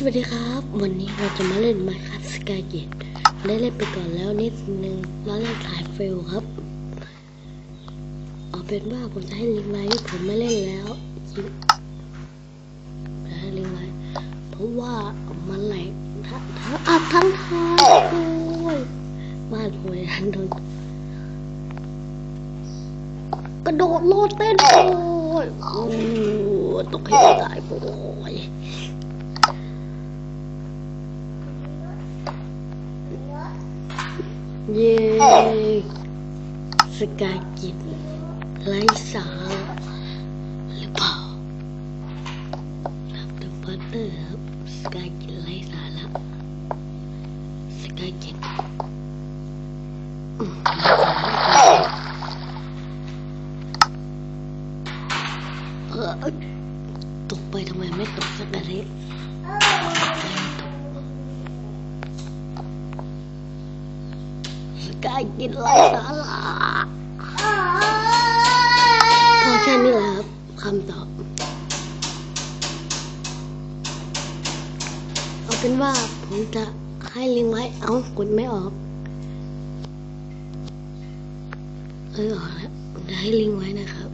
สวัสดีครับ วันนี้เราจะมาเล่น Minecraft Skygate ได้เล่นไปก่อนแล้วนิดนึงแล้วเล่นสายเฟลครับ เอาเป็นว่าผมจะให้ลิงไว้ผมไม่เล่นแล้วจะให้ลิงไว้เพราะว่ามันแหลกทั้งทั้งอัดทั้งทางโอ้ยบ้านหวยทันโดนกระโดดโลดเต้นโอ้ยโอ้ยตกให้ตายโอ้ย เย้สกายกินไร้สาระหรือเปล่าครับเดอะฟัตเตอร์ครับสกายกินไร้สาระสกายกินตกไปทำไมไม่ตกสักกะเด็ กล้ายกินไรสาระพอแค่นี้แหละครับคำตอบ เอาเป็นว่าผมจะให้ลิงไว้ เอากดไม่ออก เออออกแล้วจะให้ลิงไว้นะครับ